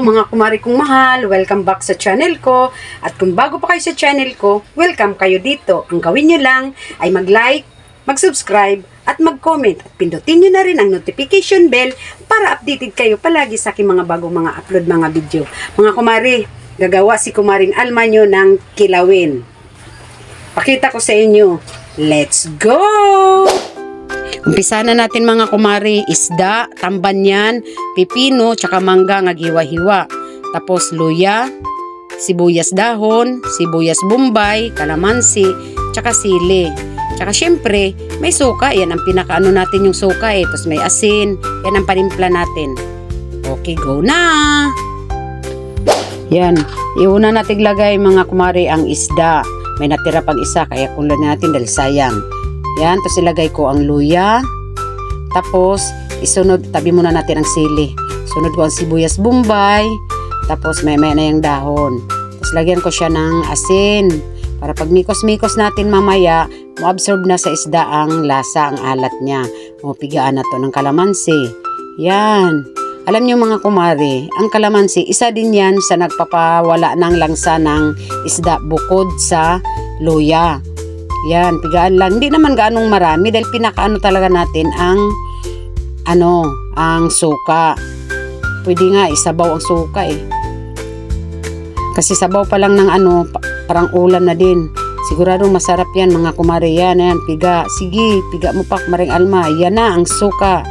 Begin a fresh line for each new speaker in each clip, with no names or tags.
Mga kumari kong mahal, welcome back sa channel ko. At kung bago pa kayo sa channel ko, welcome kayo dito. Ang gawin nyo lang ay mag-like, mag-subscribe, at mag-comment. At pindutin nyo na rin ang notification bell para updated kayo palagi sa aking mga bagong mga upload mga video. Mga kumari, gagawa si kumaring Alma ng kilawin. Pakita ko sa inyo. Let's go! Umpisa na natin mga kumari, isda, tamban yan, pipino, tsaka mangga nga giwa-hiwa. Tapos luya, sibuyas dahon, sibuyas bombay, kalamansi, tsaka sili. Tsaka syempre, may suka. Yan ang pinakaano natin yung suka eh. Tapos may asin. Yan ang panimpla natin. Okay, go na! Yan. Iuna natin lagay mga kumari ang isda. May natira pang isa kaya kulan natin dahil sayang. Yan. Tapos ilagay ko ang luya. Tapos isunod, tabi muna natin ang sili. Sunod ko ang sibuyas bombay. Tapos may may na yung dahon. Tapos lagyan ko siya ng asin. Para pag mikos-mikos natin mamaya, mo-absorb na sa isda ang lasa, ang alat niya. Mapigaan na to ng kalamansi. Yan. Alam niyo mga kumari, ang kalamansi, isa din yan sa nagpapawala ng langsa ng isda bukod sa luya. Yan, pigaan lang. Hindi naman gaanong marami dahil pinakaano talaga natin ang ano, ang suka. Pwede nga isabaw ang suka eh. Kasi sabaw pa lang ng ano, pa- parang ulam na din. Sigurado masarap yan mga kumari. Yan, yan, piga. Sige, piga mo pa kumaring alma. Yan na ang suka.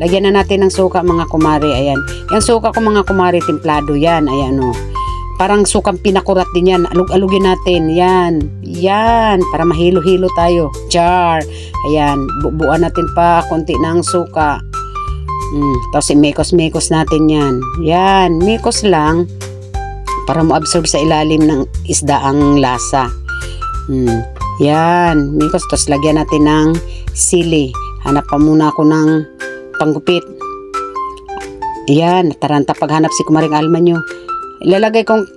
Lagyan na natin ng suka mga kumari. Ayan. Yung suka ko mga kumari, templado yan. Ayan o. Parang sukang pinakurat din yan. Alug-alugin natin. Yan. Yan. Para mahilo-hilo tayo. Char. Ayan. Bubuan natin pa konti ng suka. Mm. Tapos imekos-mekos natin yan. Yan. Mekos lang para mo-absorb sa ilalim ng isda ang lasa. Hmm. Yan. Mikos. Tapos lagyan natin ng sili. Hanap pa muna ako ng panggupit. Yan. Taranta paghanap si Kumaring Alma nyo. Ilalagay kong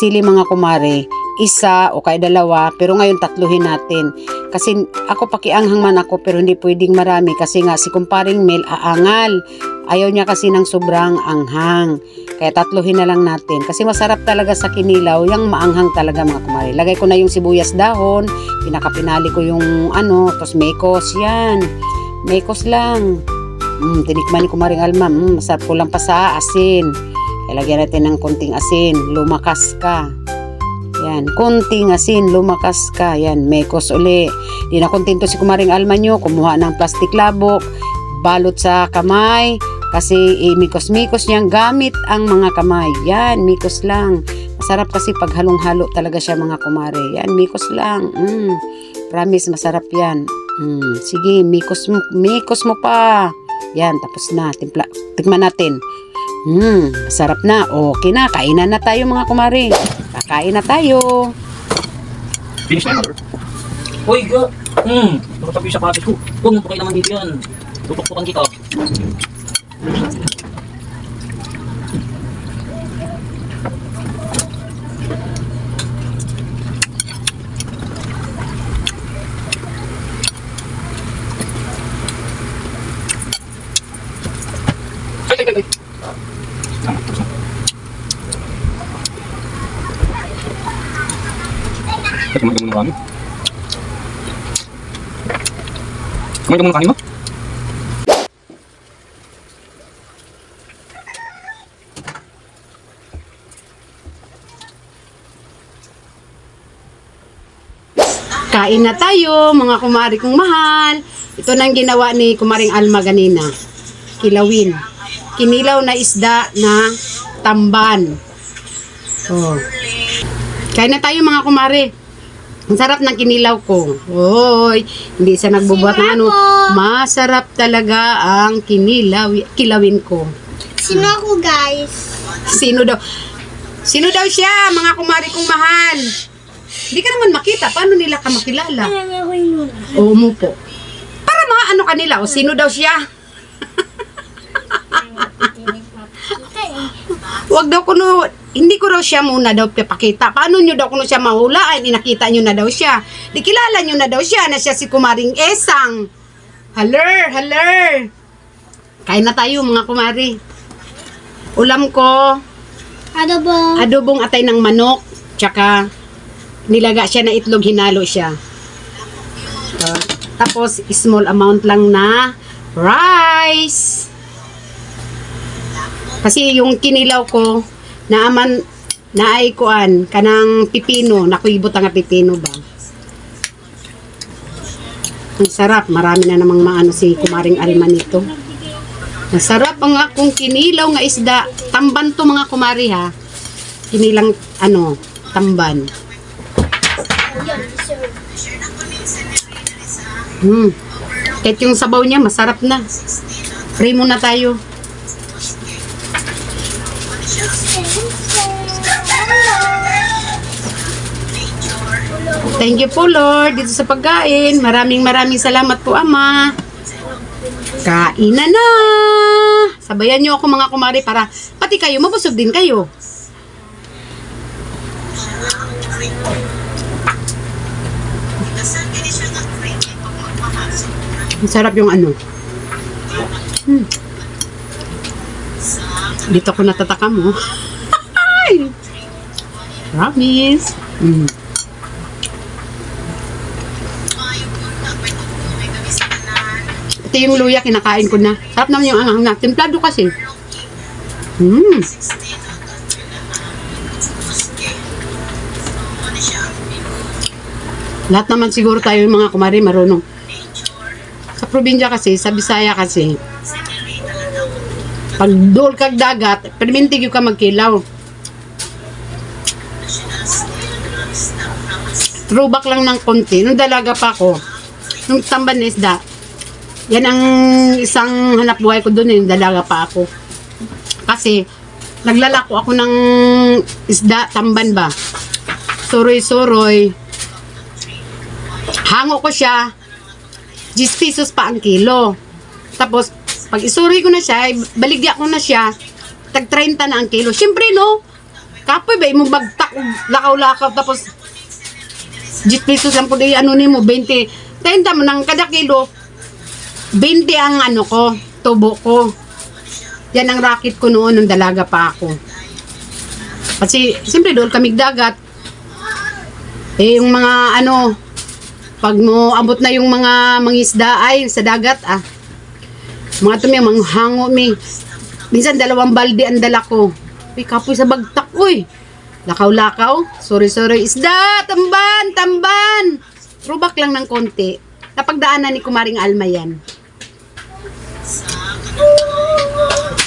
sili mga kumare. Isa o kaya dalawa. Pero ngayon tatluhin natin. Kasi ako pakianghang man ako pero hindi pwedeng marami. Kasi nga si Kumparing Mel aangal. Ayaw niya kasi ng sobrang anghang. Kaya tatluhin na lang natin. Kasi masarap talaga sa kinilaw, yung maanghang talaga mga kumari. Lagay ko na yung sibuyas dahon, pinakapinali ko yung ano, tapos mekos, yan. Mekos lang. Mm, tinikman ni kumaring alma, mm, masarap ko lang pa sa asin. Kaya lagyan natin ng konting asin, lumakas ka. Yan, konting asin, lumakas ka. Yan, mekos uli. Di na kontento si kumaring alma nyo, kumuha ng plastic labok, balot sa kamay, kasi eh, mikos-mikos niyang gamit ang mga kamay. Yan, mikos lang. Masarap kasi pag halong-halo talaga siya mga kumare. Yan, mikos lang. Mm, promise, masarap yan. Mm, sige, mikos mo, mikos mo pa. Yan, tapos na. Timpla, tikman natin. Hmm, masarap na. Okay na, kainan na tayo mga kumare. Kakain na tayo.
Finish na. Hoy, ga. Hmm, nakatabi sa kapit ko. Pa kayo naman dito yan. Tutuktukan kita. Kumain ka muna ng kanin. Kumain ka muna ng kanin mo?
Kain na tayo, mga kumari kong mahal. Ito nang ginawa ni kumaring Alma ganina. Kilawin. Kinilaw na isda na tamban. Oh. Kain na tayo mga kumari. Ang sarap ng kinilaw ko. Oy, hindi siya nagbubuhat ng ano. Masarap talaga ang kinilaw, kilawin ko.
Sino ako, guys?
Sino daw? Sino daw siya, mga kumari kong mahal? Hindi ka naman makita. Paano nila ka makilala?
Alam ako yung muna.
O, umupo. Para mga ano kanila, o sino daw siya? Wag daw kuno, hindi ko raw siya muna daw papakita. Paano nyo daw kuno siya mahula? Ay, nakita nyo na daw siya. Di kilala nyo na daw siya na siya si Kumaring Esang. Haler, haler. Kain na tayo mga kumari. Ulam ko,
Adobo.
adobong atay ng manok, tsaka nilaga siya na itlog, hinalo siya. So, tapos, small amount lang na rice. Kasi yung kinilaw ko, naaman, naay kuan, kanang pipino, nakuibot ang pipino ba? Ang sarap, marami na namang maano si Kumaring Alma nito. Masarap ang akong kinilaw nga isda. Tamban to mga kumari ha. Kinilang ano, tamban. Hmm. Kahit yung sabaw niya, masarap na. Pray muna tayo. Thank you po Lord dito sa pagkain. Maraming maraming salamat po Ama. Kain na na! Sabayan niyo ako mga kumari para pati kayo mabusog din kayo. Ang sarap yung ano. Hmm. Dito ko natataka mo. Ay! Promise. Mm. Ito yung luya, kinakain ko na. Sarap naman yung anghang na. Templado kasi. Hmm. Lahat naman siguro tayo yung mga kumari marunong. Sa probinsya kasi, sa Bisaya kasi, pag dool kag dagat, permintig yung ka magkilaw. Throwback lang ng konti. Nung dalaga pa ako, nung tamban isda, yan ang isang hanap buhay ko doon, yung dalaga pa ako. Kasi, naglalako ako ng isda, tamban ba? Suroy-suroy. Hango ko siya, 10 pesos pa ang kilo. Tapos, pag isuri ko na siya, baligya ko na siya, tag 30 na ang kilo. Siyempre, no? Kapoy ba, imong bagtak, lakaw-lakaw, tapos 10 pesos lang po di ano ni mo, 20. 30 mo ng kada kilo, 20 ang ano ko, tubo ko. Yan ang racket ko noon nung dalaga pa ako. Kasi, siyempre doon kami dagat. Eh, yung mga ano, pag mo abot na yung mga mangisda ay sa dagat ah. Mga tumi, mga hango mi. Minsan dalawang balde ang dala ko. Uy, kapoy sa bagtak, uy. Lakaw-lakaw. Sorry, sorry. Isda! Tamban! Tamban! Throwback lang ng konti. Napagdaanan ni Kumaring Alma yan.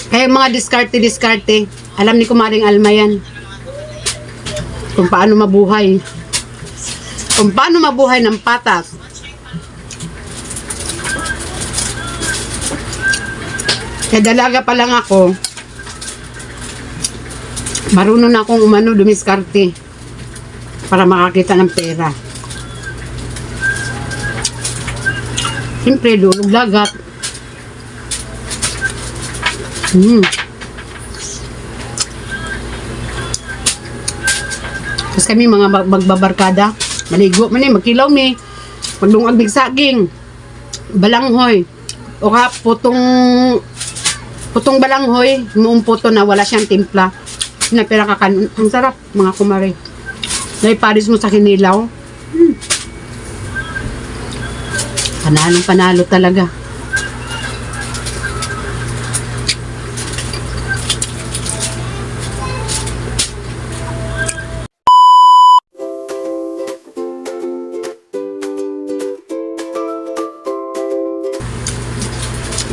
Kaya mga diskarte-diskarte, alam ni Kumaring Alma yan. Kung paano mabuhay. Kung paano mabuhay ng patas. Kaya dalaga pa lang ako, marunong na akong umano dumiskarte para makakita ng pera. Siyempre, lulog lagat. Hmm. Tapos kami mga mag- magbabarkada, maligo man eh, magkilaw ni, magdungag big saging, balanghoy, o ka putong balanghoy, muong puto na wala siyang timpla. Na pera kakan, ang sarap mga kumare. Naiparis mo sa kinilaw. Hmm. Panalo panalo talaga.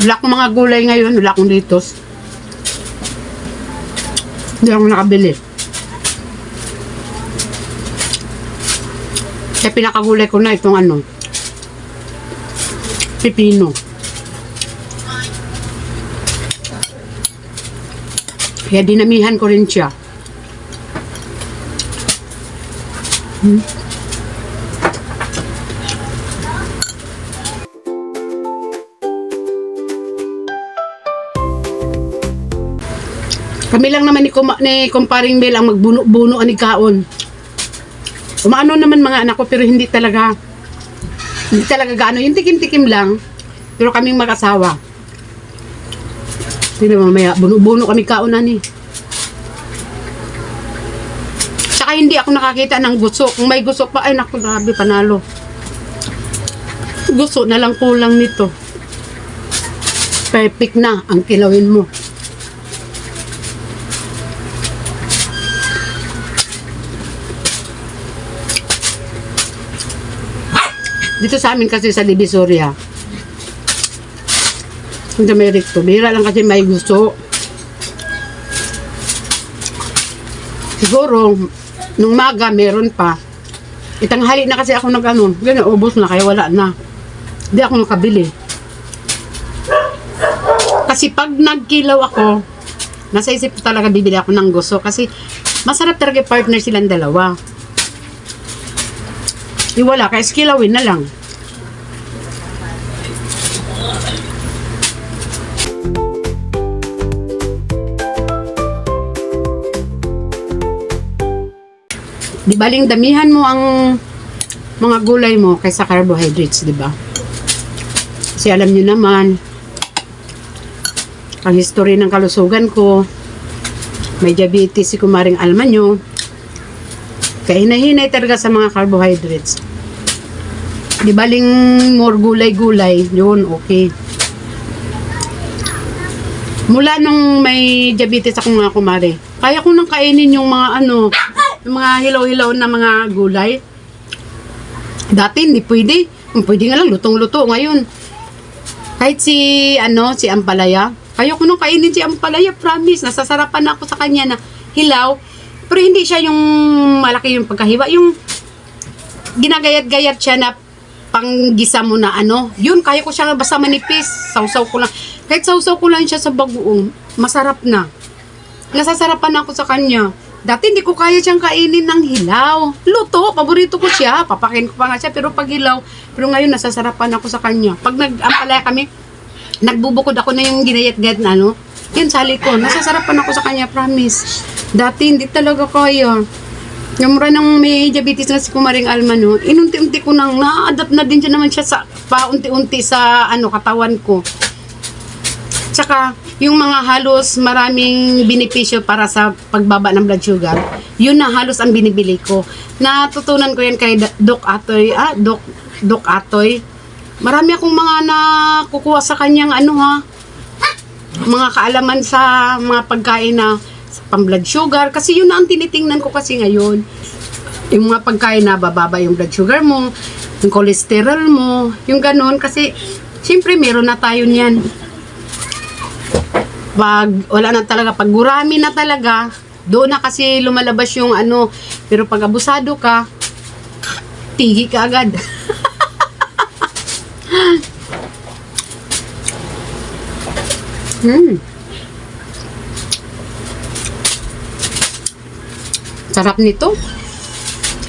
Wala akong mga gulay ngayon, wala akong litos. Hindi ako nakabili. Kaya pinakagulay ko na itong ano, pipino. Kaya dinamihan ko rin siya. Hmm. Kami lang naman ni, Kuma, ni Kumparing Mel ang magbuno-buno ani kaon. Umaano naman mga anak ko pero hindi talaga hindi talaga gaano. Yung tikim-tikim lang pero kaming mag-asawa. Hindi mamaya, buno-buno kami kaunan eh. Tsaka hindi ako nakakita ng gusto. Kung may gusto pa, ay naku, grabe, panalo. Gusto na lang kulang nito. Perfect na ang kilawin mo. Dito sa amin kasi sa Divisoria, hindi may recto. Bira lang kasi may gusto. Siguro, nung maga, meron pa. Itanghali na kasi ako nag ano, ganyan, ubos na, kaya wala na. Hindi ako nakabili. Kasi pag nagkilaw ako, nasa isip ko talaga bibili ako ng gusto. Kasi masarap talaga partner silang dalawa. Di wala, kaya skilawin na lang. Di baling damihan mo ang mga gulay mo kaysa carbohydrates, di ba? Kasi alam niyo naman, ang history ng kalusugan ko, may diabetes si kumaring alma nyo, kaya hinahinay talaga sa mga carbohydrates. Di baling more gulay-gulay, yun, okay. Mula nung may diabetes ako mga kumare, kaya ko nang kainin yung mga ano, yung mga hilaw-hilaw na mga gulay. Dati hindi pwede. Pwede nga lang lutong-luto ngayon. Kahit si ano, si Ampalaya, kaya ko nang kainin si Ampalaya, promise. Nasasarapan ako sa kanya na hilaw. Pero hindi siya yung malaki yung pagkahiwa. Yung ginagayat-gayat siya na panggisa mo na ano, yun, kaya ko siya basta manipis, sausaw ko lang. Kahit sausaw ko lang siya sa bagoong, masarap na. Nasasarapan ako sa kanya. Dati hindi ko kaya siyang kainin ng hilaw. Luto, paborito ko siya. Papakin ko pa nga siya, pero pag hilaw, pero ngayon nasasarapan ako sa kanya. Pag nag-ampalaya kami, nagbubukod ako na yung ginayat-gayat na ano, yun sali ko, nasasarapan ako sa kanya, promise. Dati hindi talaga kaya. Yung mura nang may diabetes na si Kumaring Alma, no, inunti-unti ko nang na-adapt na din siya naman siya sa paunti-unti sa ano katawan ko. Tsaka, yung mga halos maraming benepisyo para sa pagbaba ng blood sugar, yun na halos ang binibili ko. Natutunan ko yan kay Doc Atoy, ah, Doc, Doc Atoy. Marami akong mga nakukuha sa kanyang ano ha, mga kaalaman sa mga pagkain na pang blood sugar. Kasi yun na ang tinitingnan ko kasi ngayon. Yung mga pagkain na bababa yung blood sugar mo, yung cholesterol mo, yung ganun. Kasi, siyempre, meron na tayo niyan pag wala na talaga, pag gurami na talaga, doon na kasi lumalabas yung ano, pero pag abusado ka, tigi ka agad. hmm. Sarap nito.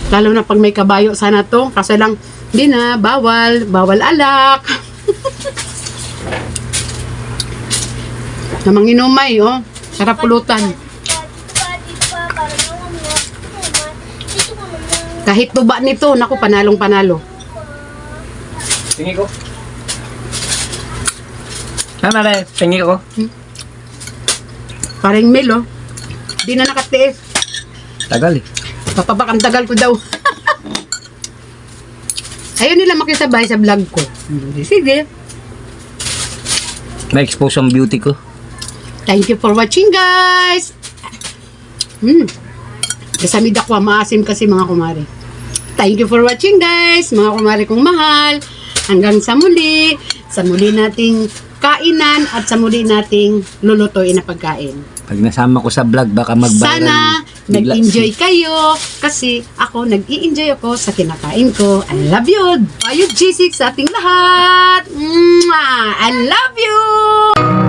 Lalo na pag may kabayo sana to. Kasi lang, hindi na, bawal, bawal alak. Namang inumay, oh. Sarap pulutan. Kahit tuba nito, naku, panalong panalo.
Tingi ko. Ah, mare, tingi ko.
Parang mil, oh. Di na nakatiis.
Tagal eh.
Papabak ang tagal ko daw. Ayaw nila makisabay sa vlog ko. Sige.
Na-expose ang beauty ko.
Thank you for watching, guys. Hmm. Kasamid ako, maasim kasi mga kumari. Thank you for watching, guys. Mga kumari kong mahal. Hanggang sa muli. Sa muli nating kainan at sa muli nating lulutuin na pagkain.
Pag nasama ko sa vlog, baka mag-viral.
Sana nag-enjoy kayo kasi ako nag-i-enjoy ako sa kinakain ko. I love you. Bayo G6 sa ating lahat. Mwah! I love you.